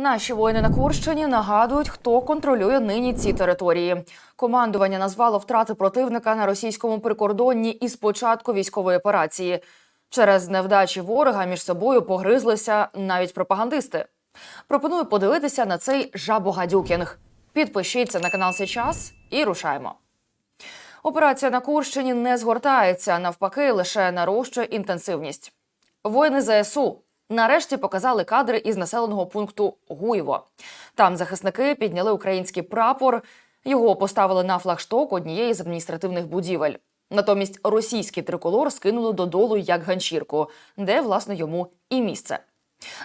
Наші воїни на Курщині нагадують, хто контролює нині ці території. Командування назвало втрати противника на російському прикордонні із початку військової операції. Через невдачі ворога між собою погризлися навіть пропагандисти. Пропоную подивитися на цей жабогадюкінг. Підпишіться на канал Сейчас і рушаємо. Операція на Курщині не згортається, навпаки, лише нарощує інтенсивність. Воїни ЗСУ нарешті показали кадри із населеного пункту Гуєво. Там захисники підняли український прапор. Його поставили на флагшток однієї з адміністративних будівель. Натомість російський триколор скинули додолу як ганчірку, де власне йому і місце.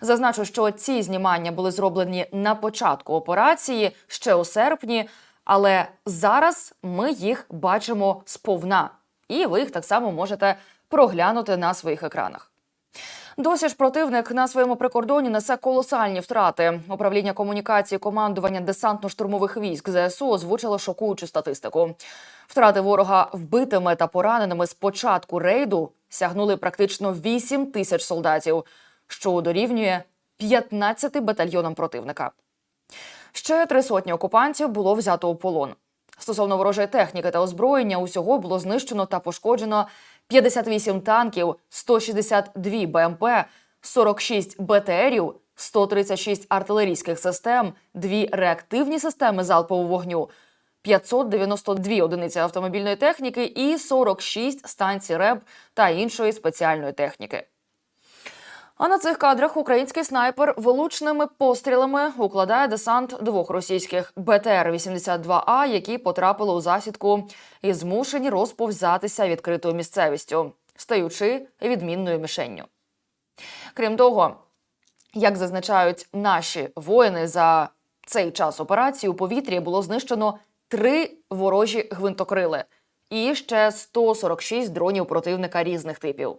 Зазначу, що ці знімання були зроблені на початку операції ще у серпні, але зараз ми їх бачимо сповна, і ви їх так само можете проглянути на своїх екранах. Досі ж противник на своєму прикордоні несе колосальні втрати. Управління комунікації командування десантно-штурмових військ ЗСУ озвучило шокуючу статистику. Втрати ворога вбитими та пораненими з початку рейду сягнули практично 8 тисяч солдатів, що дорівнює 15 батальйонам противника. Ще три сотні окупантів було взято у полон. Стосовно ворожої техніки та озброєння, усього було знищено та пошкоджено 58 танків, 162 БМП, 46 БТРів, 136 артилерійських систем, дві реактивні системи залпового вогню, 592 одиниці автомобільної техніки і 46 станцій РЕБ та іншої спеціальної техніки. А на цих кадрах український снайпер влучними пострілами укладає десант двох російських БТР-82А, які потрапили у засідку і змушені розповзатися відкритою місцевістю, стаючи відмінною мішенню. Крім того, як зазначають наші воїни, за цей час операції у повітрі було знищено три ворожі гвинтокрили і ще 146 дронів противника різних типів.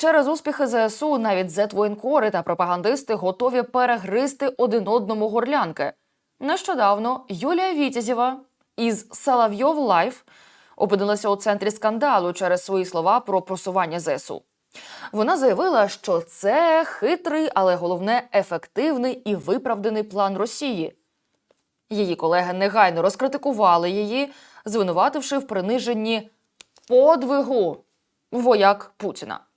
Через успіхи ЗСУ навіть зетвоєнкори та пропагандисти готові перегризти один одному горлянки. Нещодавно Юлія Вітязєва із Соловйов Лайф опинилася у центрі скандалу через свої слова про просування ЗСУ. Вона заявила, що це хитрий, але головне ефективний і виправданий план Росії. Її колеги негайно розкритикували її, звинувативши в приниженні подвигу вояк Путіна.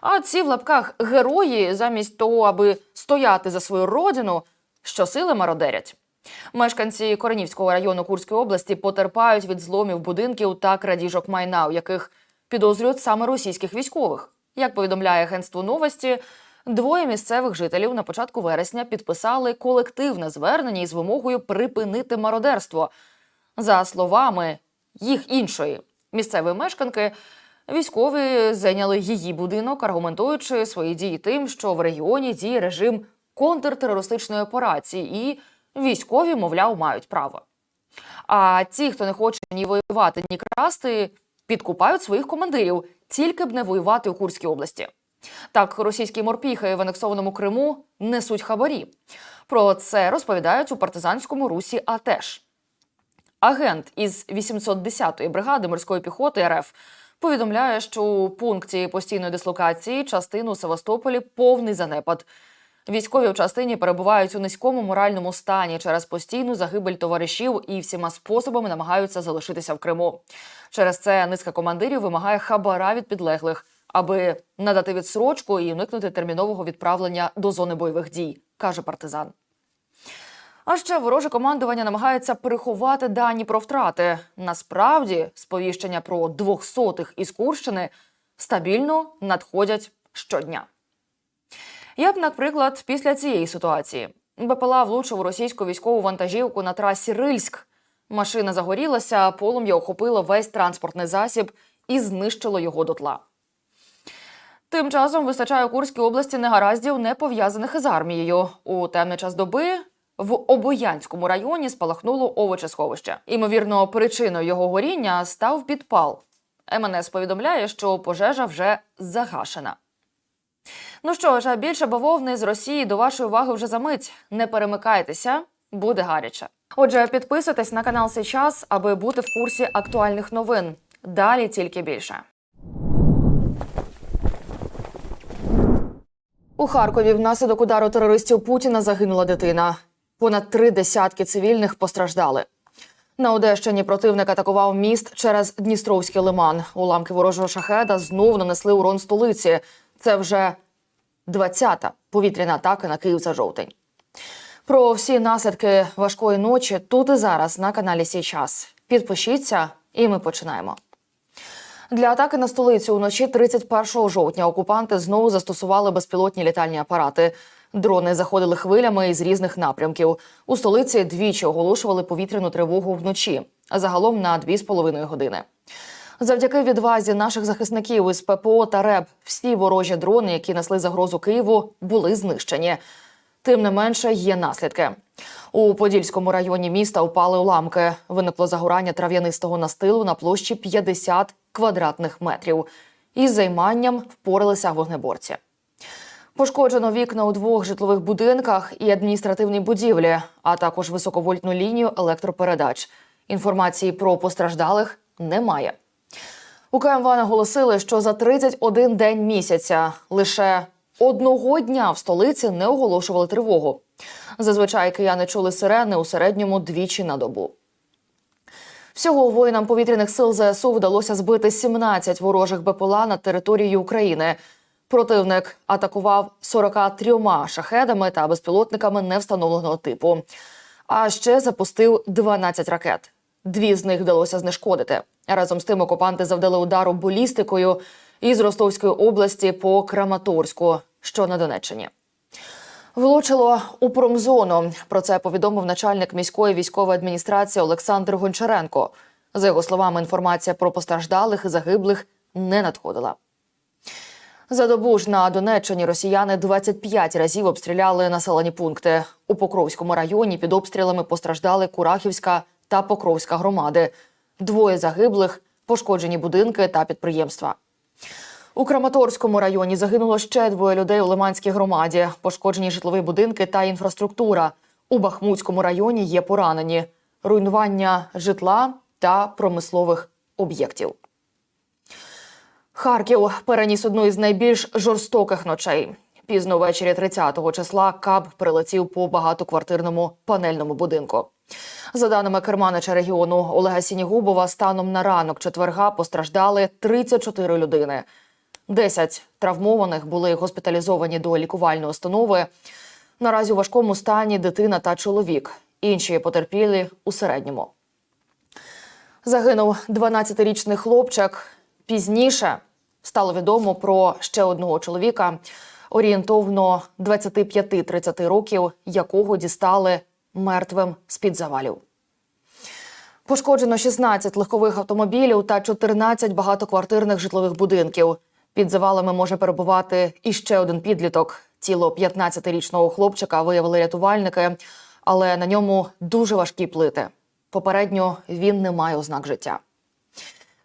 А ці в лапках герої, замість того, аби стояти за свою родину, щосили мародерять. Мешканці Коренівського району Курської області потерпають від зломів будинків та крадіжок майна, у яких підозрюють саме російських військових. Як повідомляє агентство новості, двоє місцевих жителів на початку вересня підписали колективне звернення із вимогою припинити мародерство. За словами їх іншої місцевої мешканки, Військові зайняли її будинок, аргументуючи свої дії тим, що в регіоні діє режим контртерористичної операції, і військові, мовляв, мають право. А ті, хто не хоче ні воювати, ні красти, підкупають своїх командирів, тільки б не воювати у Курській області. Так, російські морпіхи в анексованому Криму несуть хабарі. Про це розповідають у партизанському русі. АТЕШ. Агент із 810-ї бригади морської піхоти РФ повідомляє, що у пункті постійної дислокації частину Севастополі повний занепад. Військові в частині перебувають у низькому моральному стані через постійну загибель товаришів і всіма способами намагаються залишитися в Криму. Через це низка командирів вимагає хабара від підлеглих, аби надати відсрочку і уникнути термінового відправлення до зони бойових дій, каже партизан. А ще вороже командування намагається приховати дані про втрати. Насправді, сповіщення про двохсотих із Курщини стабільно надходять щодня. Я б, наприклад, після цієї ситуації БПЛА влучив у російську військову вантажівку на трасі Рильськ. Машина загорілася, полум'я охопило весь транспортний засіб і знищило його дотла. Тим часом вистачає у Курській області негараздів, не пов'язаних із армією. У темний час доби в Обоянському районі спалахнуло овочесховище. Імовірно, причиною його горіння став підпал. МНС повідомляє, що пожежа вже загашена. Ну що ж, а більше бавовни з Росії до вашої уваги вже за мить. Не перемикайтеся, буде гаряче. Отже, підписуйтесь на канал Сейчас, аби бути в курсі актуальних новин. Далі тільки більше. У Харкові внаслідок удару терористів Путіна загинула дитина. Понад три десятки цивільних постраждали. На Одещині противник атакував міст через Дністровський лиман. Уламки ворожого шахеда знов нанесли урон столиці. Це вже 20-та повітряна атака на Київ за жовтень. Про всі наслідки важкої ночі тут і зараз на каналі Сій час. Підпишіться, і ми починаємо. Для атаки на столицю уночі 31 жовтня окупанти знову застосували безпілотні літальні апарати. Дрони заходили хвилями із різних напрямків. У столиці двічі оголошували повітряну тривогу вночі, а загалом на 2,5 години. Завдяки відвазі наших захисників із ППО та РЕБ всі ворожі дрони, які несли загрозу Києву, були знищені. Тим не менше є наслідки. У Подільському районі міста упали уламки. Виникло загорання трав'янистого настилу на площі 50 квадратних метрів. Із займанням впоралися вогнеборці. Пошкоджено вікна у двох житлових будинках і адміністративній будівлі, а також високовольтну лінію електропередач. Інформації про постраждалих немає. У КМВ наголосили, що за 31 день місяця лише одного дня в столиці не оголошували тривогу. Зазвичай кияни чули сирени у середньому двічі на добу. Всього воїнам повітряних сил ЗСУ вдалося збити 17 ворожих БПЛА на території України. Противник атакував 43 шахедами та безпілотниками невстановленого типу. А ще запустив 12 ракет. Дві з них вдалося знешкодити. Разом з тим окупанти завдали удару балістикою із Ростовської області по Краматорську, що на Донеччині. Влучило у промзону. Про це повідомив начальник міської військової адміністрації Олександр Гончаренко. За його словами, інформація про постраждалих і загиблих не надходила. За добу ж на Донеччині росіяни 25 разів обстріляли населені пункти. У Покровському районі під обстрілами постраждали Курахівська та Покровська громади. Двоє загиблих, пошкоджені будинки та підприємства. У Краматорському районі загинуло ще двоє людей у Лиманській громаді, пошкоджені житлові будинки та інфраструктура. У Бахмутському районі є поранені, руйнування житла та промислових об'єктів. Харків переніс одну із найбільш жорстоких ночей. Пізно ввечері 30-го числа каб прилетів по багатоквартирному панельному будинку. За даними керманича регіону Олега Сінігубова, станом на ранок четверга постраждали 34 людини. 10 травмованих були госпіталізовані до лікувальної установи. Наразі у важкому стані дитина та чоловік. Інші потерпілі у середньому. Загинув 12-річний хлопчик. Пізніше стало відомо про ще одного чоловіка, орієнтовно 25-30 років, якого дістали мертвим з-під завалів. Пошкоджено 16 легкових автомобілів та 14 багатоквартирних житлових будинків. Під завалами може перебувати іще один підліток. Тіло 15-річного хлопчика виявили рятувальники, але на ньому дуже важкі плити. Попередньо він не має ознак життя.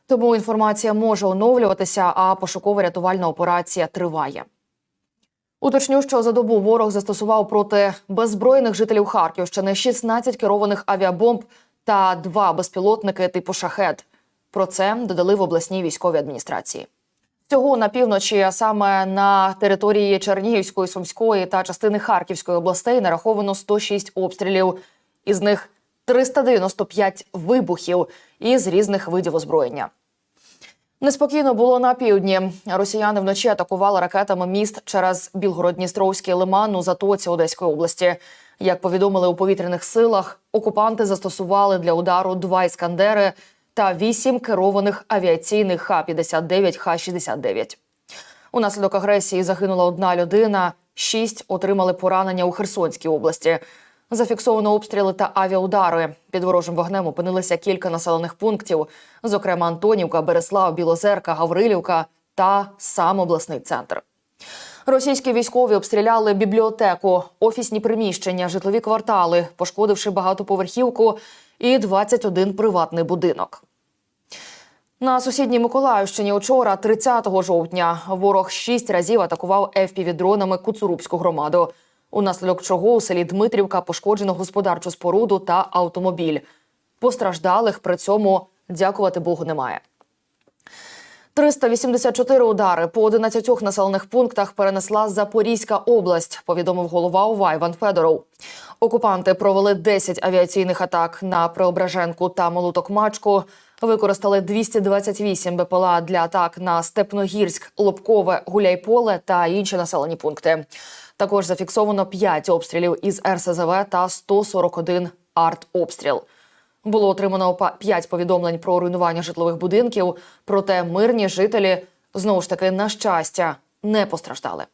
Тому інформація може оновлюватися, а пошуково-рятувальна операція триває. Уточню, що за добу ворог застосував проти беззбройних жителів Харківщини 16 керованих авіабомб та два безпілотники типу шахет. Про це додали в обласній військовій адміністрації. Всього на півночі, а саме на території Чернігівської, Сумської та частини Харківської областей, нараховано 106 обстрілів, із них 395 вибухів із різних видів озброєння. Неспокійно було на півдні. Росіяни вночі атакували ракетами міст через Білгород-Дністровський лиман у Затоці Одеської області. Як повідомили у повітряних силах, окупанти застосували для удару два іскандери та вісім керованих авіаційних Х-59, Х-69. Унаслідок агресії загинула одна людина, шість отримали поранення у Херсонській області. Зафіксовано обстріли та авіаудари. Під ворожим вогнем опинилися кілька населених пунктів, зокрема Антонівка, Береслав, Білозерка, Гаврилівка та сам обласний центр. Російські військові обстріляли бібліотеку, офісні приміщення, житлові квартали, пошкодивши багатоповерхівку і 21 приватний будинок. На сусідній Миколаївщині учора, 30 жовтня, ворог шість разів атакував ФПВ-дронами Куцурубську громаду. Унаслідок чого у селі Дмитрівка пошкоджено господарчу споруду та автомобіль. Постраждалих при цьому дякувати Богу немає. 384 удари по 11 населених пунктах перенесла Запорізька область, повідомив голова ОВА Іван Федоров. Окупанти провели 10 авіаційних атак на Преображенку та Молотокмачку. Використали 228 БПЛА для атак на Степногірськ, Лобкове, Гуляйполе та інші населені пункти. Також зафіксовано 5 обстрілів із РСЗВ та 141 артобстріл. Було отримано 5 повідомлень про руйнування житлових будинків, проте мирні жителі знову ж таки на щастя не постраждали.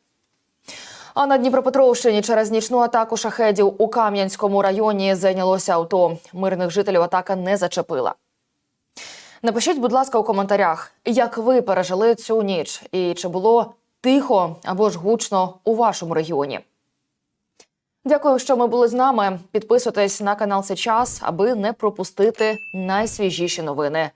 А на Дніпропетровщині через нічну атаку шахедів у Кам'янському районі зайнялося авто. Мирних жителів атака не зачепила. Напишіть, будь ласка, у коментарях, як ви пережили цю ніч і чи було тихо або ж гучно у вашому регіоні. Дякую, що ми були з нами. Підписуйтесь на канал Сейчас, аби не пропустити найсвіжіші новини.